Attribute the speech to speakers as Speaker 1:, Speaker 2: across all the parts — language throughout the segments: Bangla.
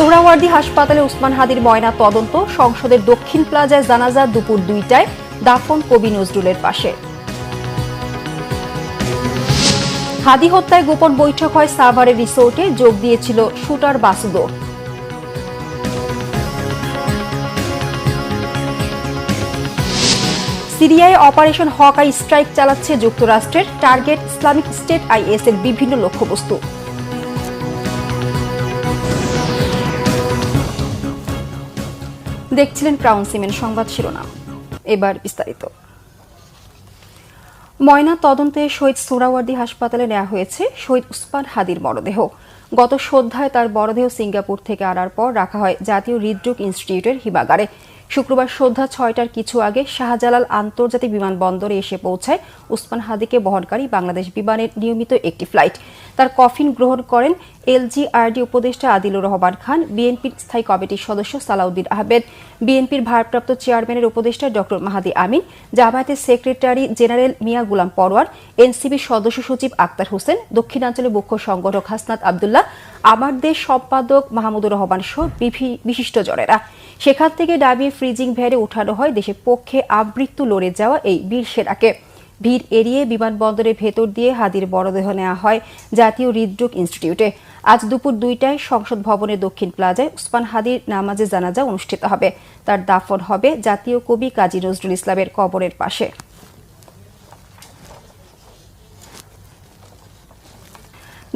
Speaker 1: সোহরাওয়ার্দী হাসপাতালে উসমান হাদির ময়না তদন্ত, সংসদের দক্ষিণ প্লাজায় জানাজা দুপুর দুইটায়, দাফন কবি নজরুলের পাশে। হাদি হত্যায় গোপন বৈঠক হয় সাভারের রিসোর্টে, যোগ দিয়েছিল শুটার বাসুদো। সিরিয়ায় অপারেশন হকাই স্ট্রাইক চালাচ্ছে যুক্তরাষ্ট্রের টার্গেট ইসলামিক স্টেট আইএস এর বিভিন্ন লক্ষ্যবস্তু। দেখছিলেন ক্রাউন সিমেন্ট সংবাদ শিরোনাম। এবার বিস্তারিত। ময়না তদন্তে শহীদ সোরাওয়ার্দি হাসপাতালে নেওয়া হয়েছে শহীদ উসমান হাদির মরদেহ। গত সন্ধ্যায় তার মরদেহ সিঙ্গাপুর থেকে আনার পর রাখা হয় জাতীয় হৃদরোগ ইনস্টিটিউটের হিমাগারে। শুক্রবার সন্ধ্যা ছয়টার কিছু আগে শাহজালাল আন্তর্জাতিক বিমানবন্দরে এসে পৌঁছায় উসমান হাদিকে বহনকারী বাংলাদেশ বিমানের নিয়মিত একটি ফ্লাইট। তার কফিন গ্রহণ করেন এলজিআরডি উপদেষ্টা আদিলুর রহমান খান, বিএনপির স্থায়ী কমিটির সদস্য সালাউদ্দিন আহমেদ, বিএনপির ভারপ্রাপ্ত চেয়ারম্যানের উপদেষ্টা ড. মাহাদি আমিন, জামায়াতের সেক্রেটারি জেনারেল মিয়া গুলাম পরোয়ার এনসিবির সদস্য সচিব আক্তার হোসেন, দক্ষিণাঞ্চলের মুখ্য সংগঠক হাসনাত আবদুল্লাহ আমার দেশ সম্পাদক মাহমুদুর রহমান সহ বিভি- বিশিষ্টজনেরা সেখান থেকে ডাবিয়ে ফ্রিজিং ভ্যানে উঠানো হয়। দেশের পক্ষে আবৃত্তু লড়ে যাওয়া এই বীর সেনাকে। ভিড় এড়িয়ে বিমানবন্দরের ভেতর দিয়ে হাদির মরদেহ নেওয়া হয় জাতীয় হৃদরোগ ইনস্টিটিউটে। আজ দুপুর দুইটায় সংসদ ভবনের দক্ষিণ প্লাজায় উসমান হাদির নামাজে জানাজা অনুষ্ঠিত হবে। তার দাফন হবে জাতীয় কবি কাজী নজরুল ইসলামের কবরের পাশে।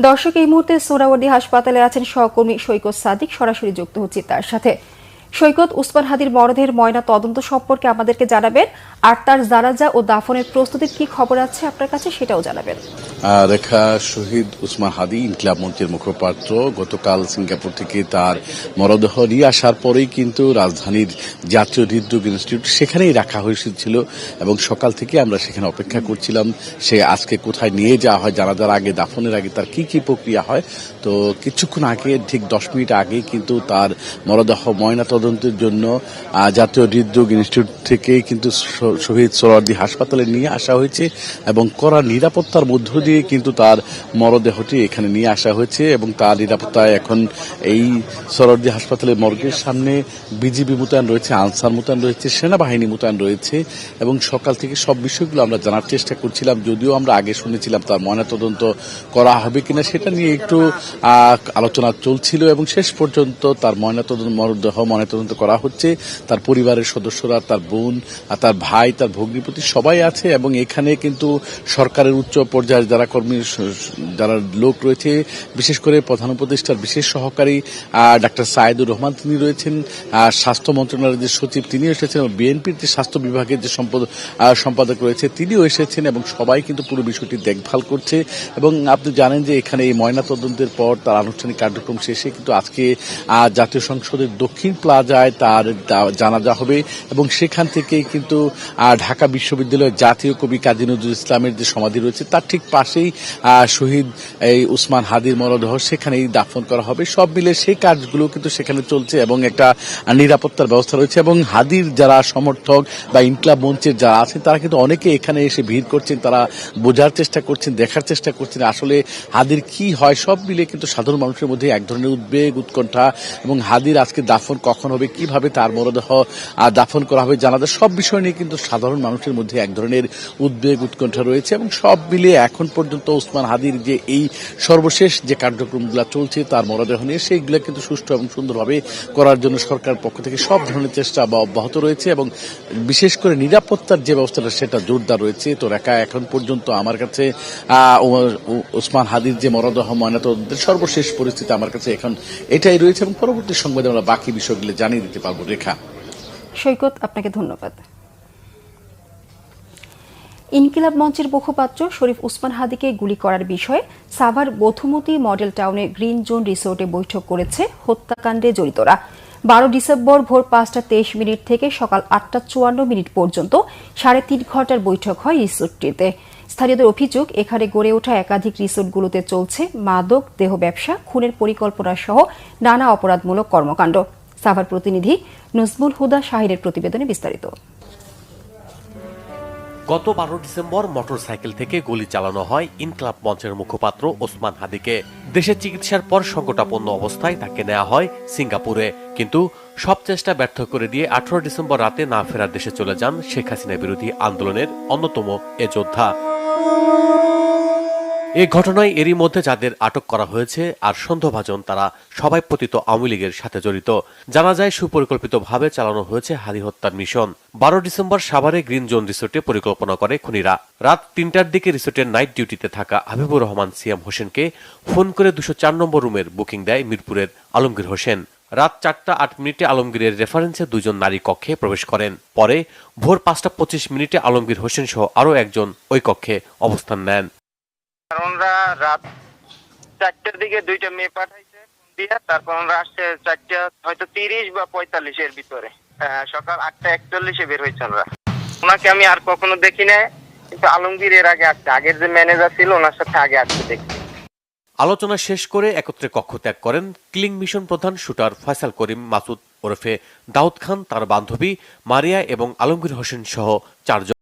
Speaker 1: দর্শক, এই মুহূর্তে সোহরাওয়ার্দী হাসপাতালে আছেন সহকর্মী সৈকত সাদিক। সরাসরি যুক্ত হচ্ছে তার সাথে। সৈকত উসমান হাদির মরদেহের ময়না তদন্ত সম্পর্কে আমাদেরকে জানাবেন। আর তার জানাজা ও দাফনের প্রস্তুতির কি খবর আছে আপনার কাছে সেটাও জানাবেন।
Speaker 2: রেখা শহীদ উসমান হাদি ইনকিলাব মঞ্চের মুখপাত্র গতকাল সিঙ্গাপুর থেকে তার মরদেহ নিয়ে আসার পরেই কিন্তু রাজধানীর জাতীয় হৃদরোগ ইনস্টিটিউট সেখানেই রাখা হয়েছিল এবং সকাল থেকে আমরা সেখানে অপেক্ষা করছিলাম সে আজকে কোথায় নিয়ে যাওয়া হয়, জানাজার আগে, দাফনের আগে, তার কি কি প্রক্রিয়া হয়। তো কিছুক্ষণ আগে, ঠিক দশ মিনিট আগে কিন্তু তার মরদেহ ময়না তদন্তের জন্য জাতীয় হৃদরোগ ইনস্টিটিউট থেকে কিন্তু শহীদ সোহরাওয়ার্দী হাসপাতালে নিয়ে আসা হয়েছে এবং কড়া নিরাপত্তার মধ্য দিয়ে কিন্তু তার মরদেহটি এখানে নিয়ে আসা হয়েছে এবং তার নিরাপত্তায় এখন এই সোহরাওয়ার্দী হাসপাতালের মর্গের সামনে বিজিবি মোতায়েন রয়েছে, আনসার মোতায়েন রয়েছে, সেনাবাহিনী মোতায়েন রয়েছে এবং সকাল থেকে সব বিষয়গুলো আমরা জানার চেষ্টা করছিলাম, যদিও আমরা আগে শুনেছিলাম তার ময়নাতদন্ত করা হবে কিনা সেটা নিয়ে একটু আলোচনা চলছিল এবং শেষ পর্যন্ত তার ময়নাতদন্ত, মরদেহ ময়নাতদন্ত করা হচ্ছে। তার পরিবারের সদস্যরা, তার বোন আর তার ভাই, তার ভগ্নিপতি সবাই আছে এবং এখানে কিন্তু সরকারের উচ্চ পর্যায়ের যারা কর্মী যারা লোক রয়েছে, বিশেষ করে প্রধান উপদেষ্টার বিশেষ সহকারী ডাক্তার সাইদুর রহমান তিনি রয়েছেন। স্বাস্থ্য মন্ত্রণালয়ের যে সচিব তিনি এসেছেন এবং বিএনপির যে স্বাস্থ্য বিভাগের যে সম্পদ- সম্পাদক রয়েছে তিনিও এসেছেন এবং সবাই কিন্তু পুরো বিষয়টি দেখভাল করছে। এবং আপনি জানেন যে এখানে এই ময়না তদন্তের পর তার আনুষ্ঠানিক কার্যক্রম শেষে কিন্তু আজকে জাতীয় সংসদের দক্ষিণ প্লাজায় তার জানাজা হবে এবং সেখান থেকে কিন্তু ঢাকা বিশ্ববিদ্যালয়ের জাতীয় কবি কাজী নজরুল ইসলামের যে সমাধি রয়েছে, তার ঠিক পাশেই শহীদ, এই উসমান হাদির মরদেহ সেখানেই দাফন করা হবে। সব মিলে সেই কাজগুলো কিন্তু সেখানে চলছে এবং একটা নিরাপত্তার ব্যবস্থা রয়েছে এবং হাদির যারা সমর্থক বা ইনকলাব মঞ্চের যারা আছেন, তারা কিন্তু অনেকে এখানে এসে ভিড় করছেন, তারা বোঝার চেষ্টা করছেন, দেখার চেষ্টা করছেন আসলে হাদির কি হয়। সব মিলে কিন্তু সাধারণ মানুষের মধ্যে এক ধরনের উদ্বেগ, উৎকণ্ঠা এবং হাদির আজকে দাফন কখন হবে, কীভাবে তার মরদেহ দাফন করা হবে, জানাজা, সব বিষয় নিয়ে কিন্তু সাধারণ মানুষের মধ্যে এক ধরনের উদ্বেগ, উৎকণ্ঠা রয়েছে এবং সব মিলিয়ে এখন পর্যন্ত ওসমান হাদির যে এই সর্বশেষ যে কার্যক্রমগুলো চলছে, তার মরদেহ নিয়ে সেইগুলো কিন্তু সুষ্ঠু এবং সুন্দরভাবে করার জন্য সরকার পক্ষ থেকে সব ধরনের চেষ্টা বা অব্যাহত রয়েছে এবং বিশেষ করে নিরাপত্তার যে ব্যবস্থাটা, সেটা জোরদার রয়েছে। তো রেখা, এখন পর্যন্ত আমার কাছে ওসমান হাদির যে মরদেহ, ময়নাতদন্তের সর্বশেষ পরিস্থিতি আমার কাছে এখন এটাই রয়েছে এবং পরবর্তী সংবাদে আমরা বাকি বিষয়গুলো জানিয়ে দিতে পারব, রেখা।
Speaker 1: সৈকত, আপনাকে ধন্যবাদ। ইনকিলাব মঞ্চের মুখপাত্র শরীফ উসমান হাদিকে গুলি করার বিষয়ে সাভার বধুমতি মডেল টাউনের গ্রিন জোন রিসোর্টে বৈঠক করেছে হত্যাকাণ্ডে জড়িতরা। বারো ডিসেম্বর ভোর পাঁচটা তেইশ মিনিট থেকে সকাল আটটা চুয়ান্ন মিনিট পর্যন্ত সাড়ে তিন ঘণ্টার বৈঠক হয় রিসোর্টটিতে। স্থানীয়দের অভিযোগ, এখানে গড়ে ওঠা একাধিক রিসোর্টগুলোতে চলছে মাদক, দেহ ব্যবসা, খুনের পরিকল্পনা সহ নানা অপরাধমূলক কর্মকাণ্ড। সাভার প্রতিনিধি নজমুল হুদা শাহিরের প্রতিবেদনে বিস্তারিত।
Speaker 3: গত বারো ডিসেম্বর মোটরসাইকেল থেকে গুলি চালানো হয় ইনকলাব মঞ্চের মুখপাত্র ওসমান হাদিকে। দেশে চিকিৎসার পর সংকটাপন্ন অবস্থায় তাকে নেওয়া হয় সিঙ্গাপুরে। কিন্তু সব চেষ্টা ব্যর্থ করে দিয়ে আঠারো ডিসেম্বর রাতে না ফেরার দেশে চলে যান শেখ হাসিনা বিরোধী আন্দোলনের অন্যতম এ যোদ্ধা। এই ঘটনায় এরই মধ্যে যাদের আটক করা হয়েছে আর সন্দেহভাজন তারা সবাই পতিত আওয়ামী লীগের সাথে জড়িত। জানা যায়, সুপরিকল্পিতভাবে চালানো হয়েছে হাদি হত্যার মিশন। বারো ডিসেম্বর সাভারে গ্রিন জোন রিসোর্টে পরিকল্পনা করে খুনিরা। রাত তিনটার দিকে রিসোর্টের নাইট ডিউটিতে থাকা হাবিবুর রহমান সিয়াম হোসেনকে ফোন করে দুশো চার নম্বর রুমের বুকিং দেয় মিরপুরের আলমগীর হোসেন। রাত চারটা আট মিনিটে আলমগীরের রেফারেন্সে দুজন নারী কক্ষে প্রবেশ করেন। পরে ভোর পাঁচটা পঁচিশ মিনিটে আলমগীর হোসেন সহ আরও একজন ওই কক্ষে অবস্থান নেন।
Speaker 4: ওনারা রাত চারটার দিকে দুইটা মেয়ে পাঠাইছে দিয়ে, তারপর ওনারা আসছে চারটা, হয়তো তিরিশ বা পঁয়তাল্লিশের ভিতরে। সকাল আটটা একচল্লিশে বের হয়েছে ওনারা ওনাকে আমি আর কখনো দেখি নাই, কিন্তু আলমগীর এর আগে আসছে। আগের যে ম্যানেজার ছিল, ওনার সাথে আগে আসছে দেখছি
Speaker 3: আলোচনা শেষ করে একত্রে কক্ষ ত্যাগ করেন কিলিং মিশন প্রধান শুটার ফয়সাল করিম, মাসুদ ওরফে দাউদ খান, তার বান্ধবী মারিয়া এবং আলমগীর হোসেন সহ চারজন।